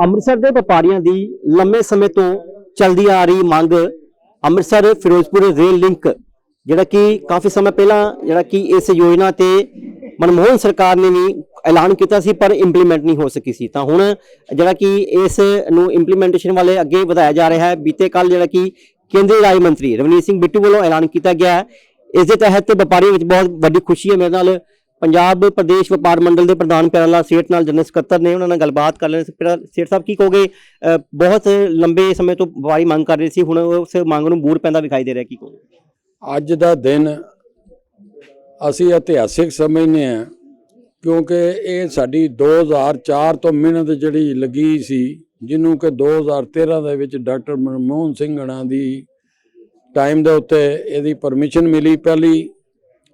ਅੰਮ੍ਰਿਤਸਰ ਦੇ ਵਪਾਰੀਆਂ ਦੀ ਲੰਮੇ ਸਮੇਂ ਤੋਂ ਚੱਲਦੀ ਆ ਰਹੀ ਮੰਗ ਅੰਮ੍ਰਿਤਸਰ ਫਿਰੋਜ਼ਪੁਰ ਰੇਲ ਲਿੰਕ, ਜਿਹੜਾ ਕਿ ਕਾਫੀ ਸਮਾਂ ਪਹਿਲਾਂ ਜਿਹੜਾ ਕਿ ਇਸ ਯੋਜਨਾ ਤੇ ਮਨਮੋਹਨ ਸਰਕਾਰ ਨੇ ਵੀ ਐਲਾਨ ਕੀਤਾ ਸੀ, ਪਰ ਇੰਪਲੀਮੈਂਟ ਨਹੀਂ ਹੋ ਸਕੀ ਸੀ। ਤਾਂ ਹੁਣ ਜਿਹੜਾ ਕਿ ਇਸ ਨੂੰ ਇੰਪਲੀਮੈਂਟੇਸ਼ਨ ਵਾਲੇ ਅੱਗੇ ਵਧਾਇਆ ਜਾ ਰਿਹਾ ਹੈ। ਬੀਤੇ ਕੱਲ ਜਿਹੜਾ ਕਿ ਕੇਂਦਰੀ ਰਾਜ ਮੰਤਰੀ ਰਵਨੀਤ ਸਿੰਘ ਬਿੱਟੂ ਵੱਲੋਂ ਐਲਾਨ ਕੀਤਾ ਗਿਆ ਹੈ। ਇਸ ਦੇ ਤਹਿਤ ਵਪਾਰੀਆਂ ਵਿੱਚ ਬਹੁਤ ਵੱਡੀ ਖੁਸ਼ੀ ਹੈ। ਮੇਰੇ ਨਾਲ ਪੰਜਾਬ ਪ੍ਰਦੇਸ਼ ਵਪਾਰ ਮੰਡਲ ਦੇ ਪ੍ਰਧਾਨ ਪਿਆਰਾਲਾਲ ਸੇਠ ਨਾਲ ਜਨਰਲ ਸਕੱਤਰ ਨੇ ਉਹਨਾਂ ਨਾਲ ਗੱਲਬਾਤ ਕਰ ਲੈਣ। ਸੇਠ ਸਾਹਿਬ, ਕੀ ਕਹੋਗੇ? ਬਹੁਤ ਲੰਬੇ ਸਮੇਂ ਤੋਂ ਵਪਾਰੀ ਮੰਗ ਕਰ ਰਹੇ ਸੀ, ਹੁਣ ਉਸ ਮੰਗ ਨੂੰ ਬੂਰ ਪੈਂਦਾ ਵਿਖਾਈ ਦੇ ਰਿਹਾ, ਕੀ ਕਹੋਗੇ? ਅੱਜ ਦਾ ਦਿਨ ਅਸੀਂ ਇਤਿਹਾਸਿਕ ਸਮਝਦੇ ਹਾਂ, ਕਿਉਂਕਿ ਇਹ ਸਾਡੀ 2004 ਤੋਂ ਮਿਹਨਤ ਜਿਹੜੀ ਲੱਗੀ ਸੀ, ਜਿਹਨੂੰ ਕਿ 2013 ਦੇ ਵਿੱਚ ਡਾਕਟਰ ਮਨਮੋਹਨ ਸਿੰਘ ਹਣਾ ਦੀ ਟਾਈਮ ਦੇ ਉੱਤੇ ਇਹਦੀ ਪਰਮਿਸ਼ਨ ਮਿਲੀ ਪਹਿਲੀ।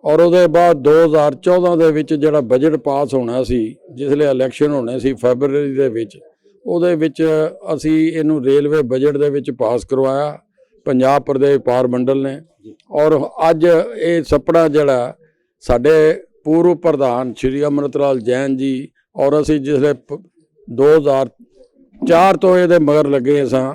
ਔਰ ਉਹਦੇ ਬਾਅਦ 2014 ਦੇ ਵਿੱਚ ਜਿਹੜਾ ਬਜਟ ਪਾਸ ਹੋਣਾ ਸੀ ਜਿਸ ਲਈ ਇਲੈਕਸ਼ਨ ਹੋਣੇ ਸੀ ਫੈਬਰੂਰੀ ਦੇ ਵਿੱਚ ਉਹਦੇ ਵਿੱਚ ਅਸੀਂ ਇਹਨੂੰ ਰੇਲਵੇ ਬਜਟ ਦੇ ਵਿੱਚ ਪਾਸ ਕਰਵਾਇਆ ਪੰਜਾਬ ਪ੍ਰਦੇਸ਼ ਵਪਾਰ ਮੰਡਲ ਨੇ। ਔਰ ਅੱਜ ਇਹ ਸੁਪਨਾ ਜਿਹੜਾ ਸਾਡੇ ਪੂਰਵ ਪ੍ਰਧਾਨ ਸ਼੍ਰੀ ਅਮਰਤਲਾਲ ਜੈਨ ਜੀ ਔਰ ਅਸੀਂ ਜਿਸਲੇ 2004 ਤੋਂ ਇਹਦੇ ਮਗਰ ਲੱਗੇ ਸਾਂ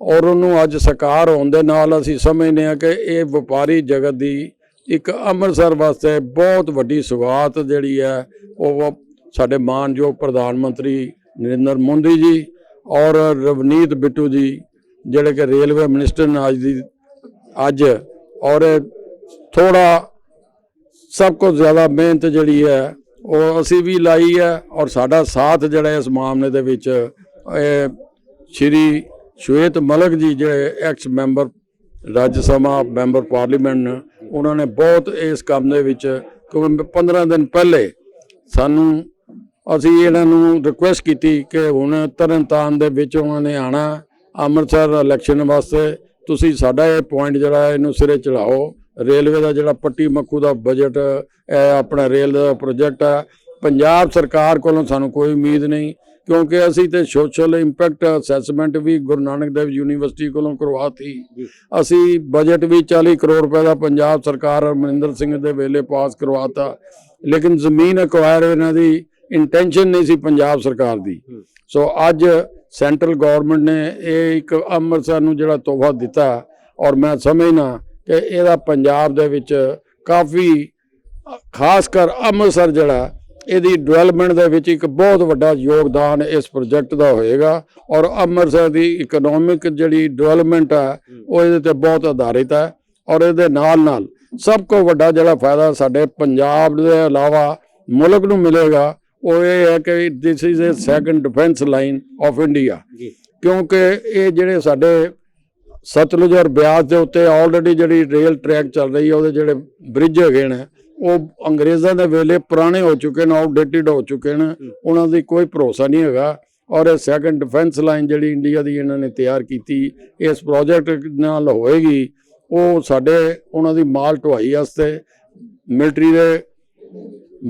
ਔਰ ਉਹਨੂੰ ਅੱਜ ਸਾਕਾਰ ਹੋਣ ਦੇ ਨਾਲ ਅਸੀਂ ਸਮਝਦੇ ਹਾਂ ਕਿ ਇਹ ਵਪਾਰੀ ਜਗਤ ਦੀ ਇੱਕ ਅੰਮ੍ਰਿਤਸਰ ਵਾਸਤੇ ਬਹੁਤ ਵੱਡੀ ਸੁਗਾਤ ਜਿਹੜੀ ਹੈ, ਉਹ ਸਾਡੇ ਮਾਨਯੋਗ ਪ੍ਰਧਾਨ ਮੰਤਰੀ ਨਰਿੰਦਰ ਮੋਦੀ ਜੀ ਔਰ ਰਵਨੀਤ ਬਿੱਟੂ ਜੀ, ਜਿਹੜੇ ਕਿ ਰੇਲਵੇ ਮਿਨਿਸਟਰ ਨੇ ਅੱਜ ਦੀ ਅੱਜ ਔਰ ਥੋੜਾ ਸਭ ਤੋਂ ਜ਼ਿਆਦਾ ਮਿਹਨਤ ਜਿਹੜੀ ਹੈ, ਉਹ ਅਸੀਂ ਵੀ ਲਾਈ ਹੈ ਔਰ ਸਾਡਾ ਸਾਥ ਜਿਹੜਾ ਇਸ ਮਾਮਲੇ ਦੇ ਵਿੱਚ ਸ਼੍ਰੀ ਸ਼ਵੇਤ ਮਲਕ ਜੀ, ਜਿਹੜੇ ex member Rajya Sabha member parliament ਨੇ ਉਹਨਾਂ ਨੇ ਬਹੁਤ ਇਸ ਕੰਮ ਦੇ ਵਿੱਚ, ਕਿਉਂਕਿ 15 ਦਿਨ ਪਹਿਲੇ ਸਾਨੂੰ, ਅਸੀਂ ਇਹਨਾਂ ਨੂੰ ਰਿਕੁਐਸਟ ਕੀਤੀ ਕਿ ਹੁਣ ਤਰਨਤਾਰਨ ਦੇ ਵਿੱਚ ਉਹਨਾਂ ਨੇ ਆਣਾ ਅੰਮ੍ਰਿਤਸਰ ਇਲੈਕਸ਼ਨ ਵਾਸਤੇ, ਤੁਸੀਂ ਸਾਡਾ ਇਹ ਪੁਆਇੰਟ ਜਿਹੜਾ ਇਹਨੂੰ ਸਿਰੇ ਚੜਾਓ ਰੇਲਵੇ ਦਾ ਜਿਹੜਾ ਪੱਟੀ ਮੱਖੂ ਦਾ ਬਜਟ ਹੈ ਆਪਣਾ ਰੇਲ ਦਾ ਪ੍ਰੋਜੈਕਟ ਹੈ। ਪੰਜਾਬ ਸਰਕਾਰ ਕੋਲੋਂ ਸਾਨੂੰ ਕੋਈ ਉਮੀਦ ਨਹੀਂ। ਕਿਉਂਕਿ ਅਸੀਂ ਤੇ ਸੋਸ਼ਲ ਇੰਪੈਕਟ ਅਸੈਸਮੈਂਟ ਵੀ ਗੁਰੂ ਨਾਨਕ ਦੇਵ ਯੂਨੀਵਰਸਿਟੀ ਕੋਲੋਂ ਕਰਵਾਤੀ। ਅਸੀਂ ਬਜਟ ਵੀ 40 ਕਰੋੜ ਰੁਪਏ ਦਾ ਪੰਜਾਬ ਸਰਕਾਰ ਅਮਰਿੰਦਰ ਸਿੰਘ ਦੇ ਵੇਲੇ ਪਾਸ ਕਰਵਾਤਾ। ਲੇਕਿਨ ਜ਼ਮੀਨ ਅਕਵਾਇਰ ਇਹਨਾਂ ਦੀ ਇੰਟੈਂਸ਼ਨ ਨਹੀਂ ਸੀ ਪੰਜਾਬ ਸਰਕਾਰ ਦੀ। ਸੋ ਅੱਜ ਸੈਂਟਰਲ ਗਵਰਨਮੈਂਟ ਨੇ ਇਹ ਇੱਕ ਅੰਮ੍ਰਿਤਸਰ ਨੂੰ ਜਿਹੜਾ ਤੋਹਫਾ ਦਿੱਤਾ ਔਰ ਮੈਂ ਸਮਝਣਾ ਕਿ ਇਹਦਾ ਪੰਜਾਬ ਦੇ ਵਿੱਚ ਕਾਫੀ ਖਾਸ ਕਰ ਅੰਮ੍ਰਿਤਸਰ ਜਿਹੜਾ ਇਹਦੀ ਡਿਵੈਲਪਮੈਂਟ ਦੇ ਵਿੱਚ ਇੱਕ ਬਹੁਤ ਵੱਡਾ ਯੋਗਦਾਨ ਇਸ ਪ੍ਰੋਜੈਕਟ ਦਾ ਹੋਏਗਾ ਔਰ ਅੰਮ੍ਰਿਤਸਰ ਦੀ ਇਕਨੋਮਿਕ ਜਿਹੜੀ ਡਿਵੈਲਪਮੈਂਟ ਹੈ ਉਹ ਇਹਦੇ ਤੇ ਬਹੁਤ ਆਧਾਰਿਤ ਹੈ ਔਰ ਇਹਦੇ ਨਾਲ ਨਾਲ ਸਭ ਤੋਂ ਵੱਡਾ ਜਿਹੜਾ ਫਾਇਦਾ ਸਾਡੇ ਪੰਜਾਬ ਦੇ ਇਲਾਵਾ ਮੁਲਕ ਨੂੰ ਮਿਲੇਗਾ ਉਹ ਇਹ ਹੈ ਕਿ this is a second defence line of India ਕਿਉਂਕਿ ਇਹ ਜਿਹੜੇ ਸਾਡੇ ਸਤਲੁਜ ਔਰ ਬਿਆਸ ਦੇ ਉੱਤੇ ਆਲਰੇਡੀ ਜਿਹੜੀ ਰੇਲ ਟਰੈਕ ਚੱਲ ਰਹੀ ਹੈ ਉਹਦੇ ਜਿਹੜੇ ਬ੍ਰਿਜ ਹੈਗੇ ਨੇ ਉਹ ਅੰਗਰੇਜ਼ਾਂ ਦੇ ਵੇਲੇ ਪੁਰਾਣੇ ਹੋ ਚੁੱਕੇ ਨੇ ਆਊਟਡੇਟਡ ਹੋ ਚੁੱਕੇ ਨੇ ਉਹਨਾਂ ਦੀ ਕੋਈ ਭਰੋਸਾ ਨਹੀਂ ਹੈਗਾ। ਔਰ ਇਹ ਸੈਕੰਡ ਡਿਫੈਂਸ ਲਾਈਨ ਜਿਹੜੀ ਇੰਡੀਆ ਦੀ ਇਹਨਾਂ ਨੇ ਤਿਆਰ ਕੀਤੀ ਇਸ ਪ੍ਰੋਜੈਕਟ ਨਾਲ ਹੋਏਗੀ ਉਹ ਸਾਡੇ ਉਹਨਾਂ ਦੀ ਮਾਲ ਢੁਆਈ ਵਾਸਤੇ ਮਿਲਟਰੀ ਦੇ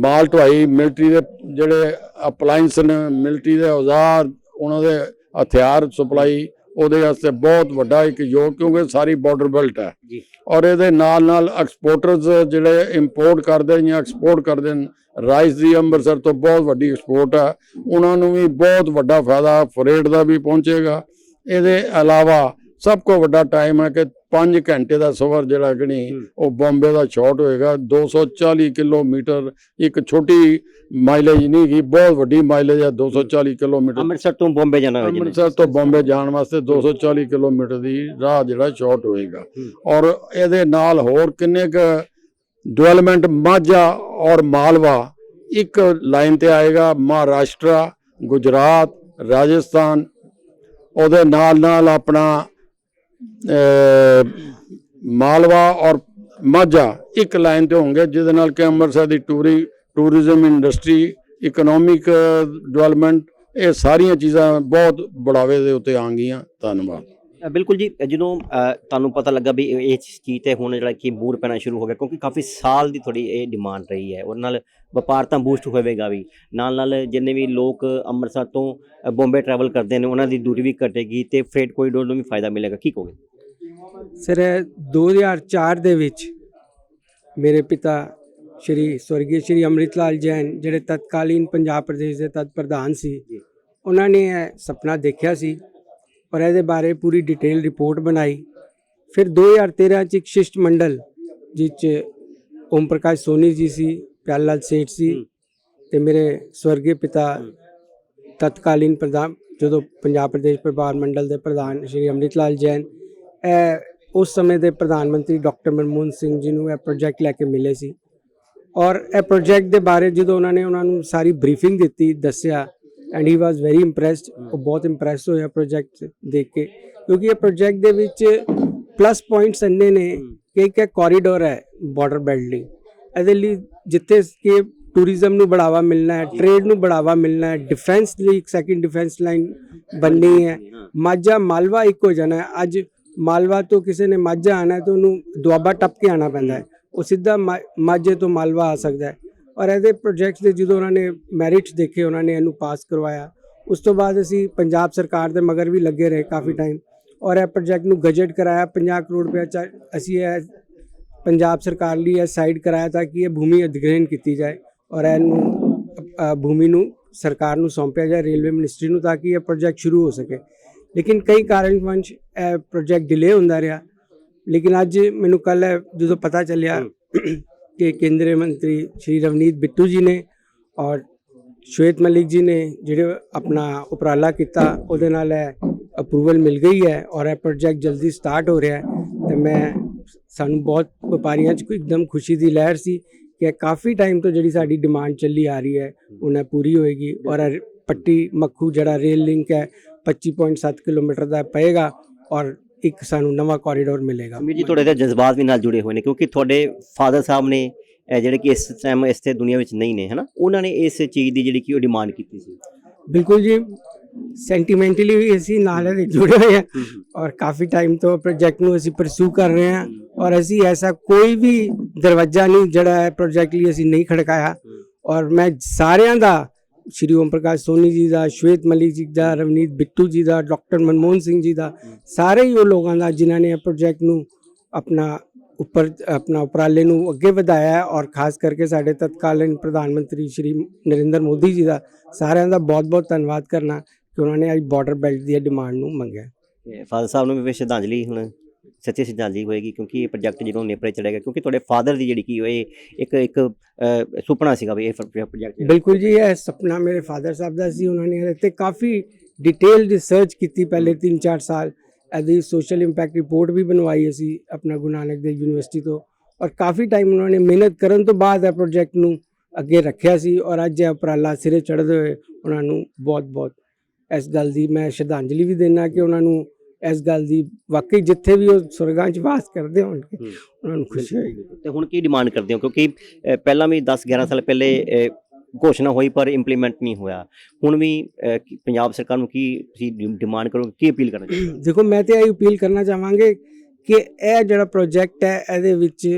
ਮਾਲ ਢੁਆਈ ਮਿਲਟਰੀ ਦੇ ਜਿਹੜੇ ਅਪਲਾਈਂਸ ਨੇ ਮਿਲਟਰੀ ਦੇ ਔਜ਼ਾਰ ਉਹਨਾਂ ਦੇ ਹਥਿਆਰ ਸਪਲਾਈ ਉਹਦੇ ਵਾਸਤੇ ਬਹੁਤ ਵੱਡਾ ਇੱਕ ਯੋਗ ਕਿਉਂਕਿ ਸਾਰੀ ਬਾਰਡਰ ਬੈਲਟ ਹੈ। ਔਰ ਇਹਦੇ ਨਾਲ ਨਾਲ ਐਕਸਪੋਰਟਰਸ ਜਿਹੜੇ ਇੰਪੋਰਟ ਕਰਦੇ ਜਾਂ ਐਕਸਪੋਰਟ ਕਰਦੇ ਨੇ ਰਾਈਸ ਦੀ ਅੰਮ੍ਰਿਤਸਰ ਤੋਂ ਬਹੁਤ ਵੱਡੀ ਐਕਸਪੋਰਟ ਹੈ। ਉਹਨਾਂ ਨੂੰ ਵੀ ਬਹੁਤ ਵੱਡਾ ਫਾਇਦਾ ਫਰੇਟ ਦਾ ਵੀ ਪਹੁੰਚੇਗਾ। ਇਹਦੇ ਇਲਾਵਾ ਸਭ ਤੋਂ ਵੱਡਾ ਟਾਈਮ ਹੈ ਕਿ 5 ਘੰਟੇ ਦਾ ਸਫ਼ਰ ਜਿਹੜਾ ਕਿ ਨਹੀਂ ਉਹ ਬੰਬੇ ਦਾ ਸ਼ਾਰਟ ਹੋਏਗਾ। 240 ਕਿਲੋਮੀਟਰ ਇੱਕ ਛੋਟੀ ਮਾਈਲੇਜ ਨਹੀਂ ਗੀ ਬਹੁਤ ਵੱਡੀ ਮਾਈਲੇਜ ਹੈ 240 ਕਿਲੋਮੀਟਰ। ਅੰਮ੍ਰਿਤਸਰ ਤੋਂ ਬੰਬੇ ਜਾਣਾ। ਅੰਮ੍ਰਿਤਸਰ ਤੋਂ ਬੰਬੇ ਜਾਣ ਵਾਸਤੇ 240 ਕਿਲੋਮੀਟਰ ਦੀ ਰਾਹ ਜਿਹੜਾ ਸ਼ਾਰਟ ਹੋਏਗਾ। ਔਰ ਇਹਦੇ ਨਾਲ ਹੋਰ ਕਿੰਨੇ ਕ ਡਿਵੈਲਪਮੈਂਟ ਮਾਝਾ ਔਰ ਮਾਲਵਾ ਇੱਕ ਲਾਈਨ ਤੇ ਆਏਗਾ ਮਹਾਰਾਸ਼ਟਰ ਗੁਜਰਾਤ ਰਾਜਸਥਾਨ। ਉਹਦੇ ਨਾਲ ਨਾਲ ਆਪਣਾ ਮਾਲਵਾ ਔਰ ਮਾਝਾ ਇੱਕ ਲਾਈਨ ਤੇ ਹੋਣਗੇ, ਜਿਹਦੇ ਨਾਲ ਕਿ ਅੰਮ੍ਰਿਤਸਰ ਦੀ ਟੂਰੀ, ਟੂਰਿਜ਼ਮ ਇੰਡਸਟਰੀ ਇਕਨੋਮਿਕ ਡਿਵੈਲਪਮੈਂਟ ਇਹ ਸਾਰੀਆਂ ਚੀਜ਼ਾਂ ਬਹੁਤ ਬੜਾਵੇ ਦੇ ਉੱਤੇ ਆਣਗੀਆਂ ਧੰਨਵਾਦ। ਬਿਲਕੁਲ ਜੀ ਜਦੋਂ ਤੁਹਾਨੂੰ ਪਤਾ ਲੱਗਾ ਵੀ ਇਹ ਚੀਜ਼ ਤੇ ਹੁਣ ਜਿਹੜਾ ਕਿ ਬੂਰ ਪੈਣਾ ਸ਼ੁਰੂ ਹੋ ਗਿਆ ਕਿਉਂਕਿ ਕਾਫੀ ਸਾਲ ਦੀ ਥੋੜੀ ਇਹ ਡਿਮਾਂਡ ਰਹੀ ਹੈ ਉਹਦੇ ਨਾਲ ਵਪਾਰ ਤਾਂ ਬੂਸਟ ਹੋਵੇਗਾ ਵੀ। ਨਾਲ ਨਾਲ ਜਿੰਨੇ ਵੀ ਲੋਕ ਅੰਮ੍ਰਿਤਸਰ ਤੋਂ ਬੰਬੇ ਟਰੈਵਲ ਕਰਦੇ ਨੇ ਉਹਨਾਂ ਦੀ ਦੂਰੀ ਵੀ ਘਟੇਗੀ ਤੇ ਫਰੇਟ ਕੋਰੀਡੋਰ ਨੂੰ ਵੀ ਫਾਇਦਾ ਮਿਲੇਗਾ ਕੀ ਕਹੋਗੇ? ਸਰ 2004 ਦੇ ਵਿੱਚ ਮੇਰੇ ਪਿਤਾ ਸ਼੍ਰੀ ਸਵਰਗੀ ਸ਼੍ਰੀ ਅੰਮ੍ਰਿਤਲਾਲ ਜੈਨ ਜਿਹੜੇ ਤਤਕਾਲੀਨ ਪੰਜਾਬ ਪ੍ਰਦੇਸ਼ ਦੇ ਤਦ ਪ੍ਰਧਾਨ ਸੀ ਉਹਨਾਂ ਨੇ ਇਹ ਸੁਪਨਾ ਦੇਖਿਆ ਸੀ ਔਰ ਇਹਦੇ ਬਾਰੇ ਪੂਰੀ ਡਿਟੇਲ ਰਿਪੋਰਟ ਬਣਾਈ। ਫਿਰ 2013 ਚ ਇੱਕ ਸ਼ਿਸ਼ਟ ਮੰਡਲ ਜਿਸ 'ਚ ਓਮ ਪ੍ਰਕਾਸ਼ ਸੋਨੀ ਜੀ ਸੀ ਪਿਆਲ ਲਾਲ ਸੇਠ ਸੀ। ਤੇ ਮੇਰੇ ਸਵਰਗੀ ਪਿਤਾ ਤਤਕਾਲੀਨ ਪ੍ਰਧਾਨ ਜਦੋਂ ਪੰਜਾਬ ਪ੍ਰਦੇਸ਼ ਪ੍ਰਭਾਰ ਮੰਡਲ ਦੇ ਪ੍ਰਧਾਨ ਸ਼੍ਰੀ ਅੰਮ੍ਰਿਤ ਲਾਲ ਜੈਨ ਇਹ ਉਸ ਸਮੇਂ ਦੇ ਪ੍ਰਧਾਨ ਮੰਤਰੀ ਡਾਕਟਰ ਮਨਮੋਹਨ ਸਿੰਘ ਜੀ ਨੂੰ ਇਹ ਪ੍ਰੋਜੈਕਟ ਲੈ ਕੇ ਮਿਲੇ ਸੀ। ਔਰ ਇਹ ਪ੍ਰੋਜੈਕਟ ਦੇ ਬਾਰੇ ਜਦੋਂ ਉਹਨਾਂ ਨੇ ਉਹਨਾਂ ਨੂੰ ਸਾਰੀ ਬਰੀਫਿੰਗ ਦਿੱਤੀ ਦੱਸਿਆ and he was very impressed ਉਹ ਬਹੁਤ ਇੰਪ੍ਰੈਸ ਹੋਇਆ ਪ੍ਰੋਜੈਕਟ ਦੇਖ ਕੇ। ਕਿਉਂਕਿ ਇਹ ਪ੍ਰੋਜੈਕਟ ਦੇ ਵਿੱਚ ਪਲੱਸ ਪੁਆਇੰਟਸ ਇੰਨੇ ਨੇ ਕਿ ਇੱਕ ਕੋਰੀਡੋਰ ਹੈ ਬਾਰਡਰ ਬੈਲਟ ਲਈ। ਇਹਦੇ ਲਈ ਜਿੱਥੇ ਕਿ ਟੂਰਿਜ਼ਮ ਨੂੰ ਬੜਾਵਾ ਮਿਲਣਾ ਹੈ ਟ੍ਰੇਡ ਨੂੰ ਬੜਾਵਾ ਮਿਲਣਾ ਹੈ ਡਿਫੈਂਸ ਲਈ ਇੱਕ ਸੈਕਿੰਡ ਡਿਫੈਂਸ ਲਾਈਨ ਬਣਨੀ ਹੈ। ਮਾਝਾ ਮਾਲਵਾ ਇੱਕ ਹੋ ਜਾਣਾ ਹੈ। ਅੱਜ ਮਾਲਵਾ ਤੋਂ ਕਿਸੇ ਨੇ ਮਾਝਾ ਆਣਾ ਹੈ ਤਾਂ ਉਹਨੂੰ ਦੁਆਬਾ ਟੱਪ ਕੇ ਆਣਾ ਪੈਂਦਾ ਹੈ। ਉਹ ਸਿੱਧਾ ਮਾ- ਮਾਝੇ ਤੋਂ ਮਾਲਵਾ ਆ ਸਕਦਾ ਹੈ। ਔਰ ਇਹਦੇ ਪ੍ਰੋਜੈਕਟਸ ਦੇ ਜਦੋਂ ਉਹਨਾਂ ਨੇ ਮੈਰਿਟਸ ਦੇਖੇ, ਉਹਨਾਂ ਨੇ ਇਹਨੂੰ ਪਾਸ ਕਰਵਾਇਆ। ਉਸ ਤੋਂ ਬਾਅਦ ਅਸੀਂ ਪੰਜਾਬ ਸਰਕਾਰ ਦੇ ਮਗਰ ਵੀ ਲੱਗੇ ਰਹੇ ਕਾਫੀ ਟਾਈਮ ਔਰ ਇਹ ਪ੍ਰੋਜੈਕਟ ਨੂੰ ਗਜਟ ਕਰਾਇਆ 50 ਕਰੋੜ ਰੁਪਏ ਚ, ਅਸੀਂ ਇਹ ਪੰਜਾਬ ਸਰਕਾਰ ਲਈ ਇਹ ਸਾਈਡ ਕਰਾਇਆ ਤਾਂ ਕਿ ਇਹ ਭੂਮੀ ਅਧਿਗ੍ਰਹਿਣ ਕੀਤੀ ਜਾਏ ਔਰ ਇਹਨੂੰ ਭੂਮੀ ਨੂੰ ਸਰਕਾਰ ਨੂੰ ਸੌਂਪਿਆ ਜਾਏ, ਰੇਲਵੇ ਮਿਨਿਸਟਰੀ ਨੂੰ ਤਾਂ ਕਿ ਇਹ ਪ੍ਰੋਜੈਕਟ ਸ਼ੁਰੂ ਹੋ ਸਕੇ। ਲੇਕਿਨ ਕਈ ਕਾਰਨ ਵੰਸ਼ ਇਹ ਪ੍ਰੋਜੈਕਟ ਡਿਲੇ ਹੁੰਦਾ ਰਿਹਾ। ਲੇਕਿਨ ਅੱਜ ਮੈਨੂੰ ਕੱਲ ਜਦੋਂ ਪਤਾ ਚੱਲਿਆ ਕਿ ਕੇਂਦਰੀ ਮੰਤਰੀ ਸ਼੍ਰੀ ਰਵਨੀਤ ਬਿੱਟੂ ਜੀ ਨੇ ਔਰ ਸ਼ਵੇਤ ਮਲਿਕ ਜੀ ਨੇ ਜਿਹੜੇ ਆਪਣਾ ਉਪਰਾਲਾ ਕੀਤਾ ਉਹਦੇ ਨਾਲ ਇਹ ਅਪਰੂਵਲ ਮਿਲ ਗਈ ਹੈ ਔਰ ਇਹ ਪ੍ਰੋਜੈਕਟ ਜਲਦੀ ਸਟਾਰਟ ਹੋ ਰਿਹਾ ਹੈ ਤੇ ਮੈਂ ਸਾਨੂੰ ਬਹੁਤ ਵਪਾਰੀਆਂ 'ਚ ਕੋਈ ਇੱਕਦਮ ਖੁਸ਼ੀ ਦੀ ਲਹਿਰ ਸੀ ਕਿ ਇਹ ਕਾਫੀ ਟਾਈਮ ਤੋਂ ਜਿਹੜੀ ਸਾਡੀ ਡਿਮਾਂਡ ਚੱਲੀ ਆ ਰਹੀ ਹੈ ਉਹਨਾਂ ਪੂਰੀ ਹੋਏਗੀ ਔਰ ਪੱਟੀ ਮੱਖੂ ਜਿਹੜਾ ਰੇਲ ਲਿੰਕ ਹੈ 25.7 ਕਿਲੋਮੀਟਰ ਦਾ ਪਏਗਾ ਔਰ ਇੱਕ ਸਾਨੂੰ ਨਵਾਂ ਕੋਰੀਡੋਰ ਮਿਲੇਗਾ। ਸਮੀਰ ਜੀ ਤੁਹਾਡੇ ਦੇ ਜਜ਼ਬਾਤ ਵੀ ਨਾਲ ਜੁੜੇ ਹੋਏ ਨੇ ਕਿਉਂਕਿ ਤੁਹਾਡੇ ਫਾਦਰ ਸਾਹਿਬ ਨੇ ਅਹ ਜਿਹੜੇ ਕਿ ਇਸ ਟਾਈਮ ਇਸ ਤੇ ਦੁਨੀਆ ਵਿੱਚ ਨਹੀਂ ਨੇ ਹਨਾ? ਉਹਨਾਂ ਨੇ ਇਸ ਚੀਜ਼ ਦੀ ਜਿਹੜੀ ਕਿ ਉਹ ਡਿਮਾਂਡ ਕੀਤੀ ਸੀ। ਬਿਲਕੁਲ ਜੀ ਸੈਂਟੀਮੈਂਟਲੀ ਵੀ ਅਸੀਂ ਨਾਲ ਇਹਦੇ ਜੁੜੇ ਹੋਏ ਹਾਂ ਔਰ ਕਾਫੀ ਟਾਈਮ ਤੋਂ ਪ੍ਰੋਜੈਕਟ ਨੂੰ ਅਸੀਂ ਪਰਸੂ ਕਰ ਰਹੇ ਹਾਂ ਔਰ ਅਸੀਂ ਐਸਾ ਕੋਈ ਵੀ ਦਰਵਾਜ਼ਾ ਨਹੀਂ ਜਿਹੜਾ ਹੈ ਪ੍ਰੋਜੈਕਟ ਲਈ ਅਸੀਂ ਨਹੀਂ ਖੜਕਾਇਆ ਔਰ ਮੈਂ ਸਾਰਿਆਂ ਦਾ ਸ਼੍ਰੀ ਓਮ ਪ੍ਰਕਾਸ਼ ਸੋਨੀ ਜੀ ਦਾ ਸ਼ਵੇਤ ਮਲਿਕ ਜੀ ਦਾ ਰਵਨੀਤ ਬਿੱਟੂ ਜੀ ਦਾ ਡਾਕਟਰ ਮਨਮੋਹਨ ਸਿੰਘ ਜੀ ਦਾ ਸਾਰੇ ਹੀ ਉਹ ਲੋਕਾਂ ਦਾ ਜਿਨ੍ਹਾਂ ਨੇ ਇਹ ਪ੍ਰੋਜੈਕਟ ਨੂੰ ਆਪਣਾ ਉੱਪਰ ਆਪਣਾ ਉਪਰਾਲੇ ਨੂੰ ਅੱਗੇ ਵਧਾਇਆ ਔਰ ਖਾਸ ਕਰਕੇ ਸਾਡੇ ਤਤਕਾਲੀਨ ਪ੍ਰਧਾਨ ਮੰਤਰੀ ਸ਼੍ਰੀ ਨਰਿੰਦਰ ਮੋਦੀ ਜੀ ਦਾ ਸਾਰਿਆਂ ਦਾ ਬਹੁਤ-ਬਹੁਤ ਧੰਨਵਾਦ ਕਰਨਾ ਕਿ ਉਹਨਾਂ ਨੇ ਅੱਜ ਬਾਰਡਰ ਬੈਲਟ ਦੀ ਡਿਮਾਂਡ ਨੂੰ ਮੰਗਿਆ ਫਾਦਰ ਸਾਹਿਬ ਨੂੰ ਵੀ ਸ਼ਰਧਾਂਜਲੀ ਹੁਣ ਸੱਚੀ ਸ਼ਰਧਾਂਜਲੀ ਹੋਏਗੀ ਕਿਉਂਕਿ ਇਹ ਪ੍ਰੋਜੈਕਟ ਜਦੋਂ ਨੇਪਰੇ ਚੜੇਗਾ ਕਿਉਂਕਿ ਤੁਹਾਡੇ ਫਾਦਰ ਦੀ ਜਿਹੜੀ ਕੀ ਇਹ ਇੱਕ ਇੱਕ ਸੁਪਨਾ ਸੀਗਾ ਵੀ ਇਹ ਪ੍ਰੋਜੈਕਟ ਬਿਲਕੁਲ ਜੀ ਇਹ ਸੁਪਨਾ ਮੇਰੇ ਫਾਦਰ ਸਾਹਿਬ ਦਾ ਸੀ ਉਹਨਾਂ ਨੇ ਇਹਦੇ ਤੇ ਕਾਫੀ ਡਿਟੇਲ ਰਿਸਰਚ ਕੀਤੀ ਪਹਿਲੇ 3-4 ਸਾਲ। ਇਹਦੀ ਸੋਸ਼ਲ ਇੰਪੈਕਟ ਰਿਪੋਰਟ ਵੀ ਬਣਵਾਈ ਅਸੀਂ ਆਪਣਾ ਗੁਰੂ ਨਾਨਕ ਦੇਵ ਯੂਨੀਵਰਸਿਟੀ ਤੋਂ। ਔਰ ਕਾਫੀ ਟਾਈਮ ਉਹਨਾਂ ਨੇ ਮਿਹਨਤ ਕਰਨ ਤੋਂ ਬਾਅਦ ਇਹ ਪ੍ਰੋਜੈਕਟ ਨੂੰ ਅੱਗੇ ਰੱਖਿਆ ਸੀ ਔਰ ਅੱਜ ਇਹ ਉਪਰਾਲਾ ਸਿਰੇ ਚੜ੍ਹਦੇ ਹੋਏ ਉਹਨਾਂ ਨੂੰ ਬਹੁਤ-ਬਹੁਤ ਇਸ ਗੱਲ ਦੀ ਮੈਂ ਸ਼ਰਧਾਂਜਲੀ ਵੀ ਦੇਣਾ ਕਿ ਉਹਨਾਂ ਨੂੰ ਇਸ ਗੱਲ ਦੀ ਵਾਕਈ ਜਿੱਥੇ ਵੀ ਉਹ ਸੁਰਗਾਂ 'ਚ ਵਾਸ ਕਰਦੇ ਹੋਣਗੇ ਉਹਨਾਂ ਨੂੰ ਖੁਸ਼ੀ ਹੋਏਗੀ। ਤੇ ਹੁਣ ਕੀ ਡਿਮਾਂਡ ਕਰਦੇ ਹੋ? ਕਿਉਂਕਿ ਪਹਿਲਾਂ ਵੀ 10 11 ਸਾਲ ਪਹਿਲੇ ਘੋਸ਼ਣਾ ਹੋਈ ਪਰ ਇੰਪਲੀਮੈਂਟ ਨਹੀਂ ਹੋਇਆ। ਹੁਣ ਵੀ ਕੀ- ਪੰਜਾਬ ਸਰਕਾਰ ਨੂੰ ਕੀ ਤੁਸੀਂ ਡਿਮਾਂਡ ਕਰੋਗੇ? ਕੀ ਅਪੀਲ ਕਰਨਾ ਚਾਹੁੰਦੇ ਹੋ ਦੇਖੋ ਮੈਂ ਤੇ ਇਹ ਅਪੀਲ ਕਰਨਾ ਚਾਹਾਂਗੇ ਕਿ ਇਹ ਜਿਹੜਾ ਪ੍ਰੋਜੈਕਟ ਹੈ ਇਹਦੇ ਵਿੱਚ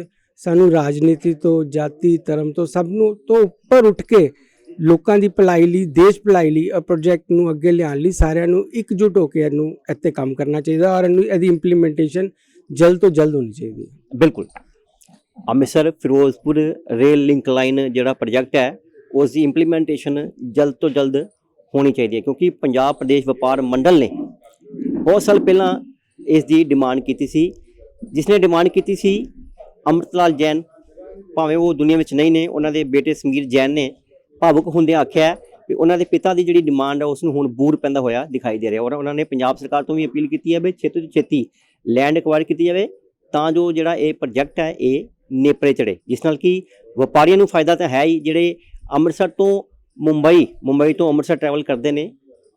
ਸਾਨੂੰ ਰਾਜਨੀਤੀ ਤੋਂ ਜਾਤੀ ਧਰਮ ਤੋਂ ਸਭ ਨੂੰ ਤੋਂ ਉੱਪਰ ਉੱਠ ਕੇ ਲੋਕਾਂ ਦੀ ਭਲਾਈ ਲਈ, ਦੇਸ਼ ਭਲਾਈ ਲਈ ਇਹ ਪ੍ਰੋਜੈਕਟ ਨੂੰ ਅੱਗੇ ਲਿਆਉਣ ਲਈ ਸਾਰਿਆਂ ਨੂੰ ਇਕਜੁੱਟ ਹੋ ਕੇ ਇਹਨੂੰ ਇੱਥੇ ਕੰਮ ਕਰਨਾ ਚਾਹੀਦਾ ਔਰ ਇਹਨੂੰ ਇਹਦੀ ਇੰਪਲੀਮੈਂਟੇਸ਼ਨ ਜਲਦ ਤੋਂ ਜਲਦ ਹੋਣੀ ਚਾਹੀਦੀ ਹੈ। ਬਿਲਕੁਲ। Amritsar, Firozpur rail link line ਜਿਹੜਾ ਪ੍ਰੋਜੈਕਟ ਹੈ ਉਸ ਦੀ ਇੰਪਲੀਮੈਂਟੇਸ਼ਨ ਜਲਦ ਤੋਂ ਜਲਦ ਹੋਣੀ ਚਾਹੀਦੀ ਹੈ ਕਿਉਂਕਿ ਪੰਜਾਬ ਪ੍ਰਦੇਸ਼ ਵਪਾਰ ਮੰਡਲ ਨੇ ਬਹੁਤ ਸਾਲ ਪਹਿਲਾਂ ਇਸ ਦੀ ਡਿਮਾਂਡ ਕੀਤੀ ਸੀ। ਜਿਸ ਨੇ ਡਿਮਾਂਡ ਕੀਤੀ ਸੀ ਅੰਮ੍ਰਿਤਲਾਲ ਜੈਨ, ਭਾਵੇਂ ਉਹ ਦੁਨੀਆ ਵਿੱਚ ਨਹੀਂ ਨੇ, ਉਹਨਾਂ ਦੇ ਬੇਟੇ ਸਮੀਰ ਜੈਨ ਨੇ ਭਾਵੁਕ ਹੁੰਦਿਆਂ ਆਖਿਆ ਵੀ ਉਹਨਾਂ ਦੇ ਪਿਤਾ ਦੀ ਜਿਹੜੀ ਡਿਮਾਂਡ ਹੈ ਉਸ ਨੂੰ ਹੁਣ ਬੂਰ ਪੈਂਦਾ ਹੋਇਆ ਦਿਖਾਈ ਦੇ ਰਿਹਾ ਔਰ ਉਹਨਾਂ ਨੇ ਪੰਜਾਬ ਸਰਕਾਰ ਤੋਂ ਵੀ ਅਪੀਲ ਕੀਤੀ ਹੈ ਵੀ ਛੇਤੀ ਤੋਂ ਛੇਤੀ ਲੈਂਡ ਐਕਵਾਇਰ ਕੀਤੀ ਜਾਵੇ ਤਾਂ ਜੋ ਜਿਹੜਾ ਇਹ ਪ੍ਰੋਜੈਕਟ ਹੈ ਇਹ ਨੇਪਰੇ ਚੜੇ ਜਿਸ ਨਾਲ ਕਿ ਵਪਾਰੀਆਂ ਨੂੰ ਫਾਇਦਾ ਤਾਂ ਹੈ ਹੀ, ਜਿਹੜੇ ਅੰਮ੍ਰਿਤਸਰ ਤੋਂ ਮੁੰਬਈ ਮੁੰਬਈ ਤੋਂ ਅੰਮ੍ਰਿਤਸਰ ਟਰੈਵਲ ਕਰਦੇ ਨੇ,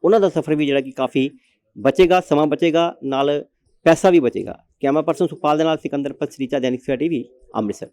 ਉਹਨਾਂ ਦਾ ਸਫ਼ਰ ਵੀ ਜਿਹੜਾ ਕਿ ਕਾਫੀ ਬਚੇਗਾ, ਸਮਾਂ ਬਚੇਗਾ, ਨਾਲ ਪੈਸਾ ਵੀ ਬਚੇਗਾ। ਕੈਮਰਾ ਪਰਸਨ ਸੁਖਪਾਲ ਦੇ ਨਾਲ ਸਿਕੰਦਰ ਪਸਰੀਚਾ ਦੈਨਿਕ ਸਵੇਰਾ ਟੀਵੀ, ਅੰਮ੍ਰਿਤਸਰ।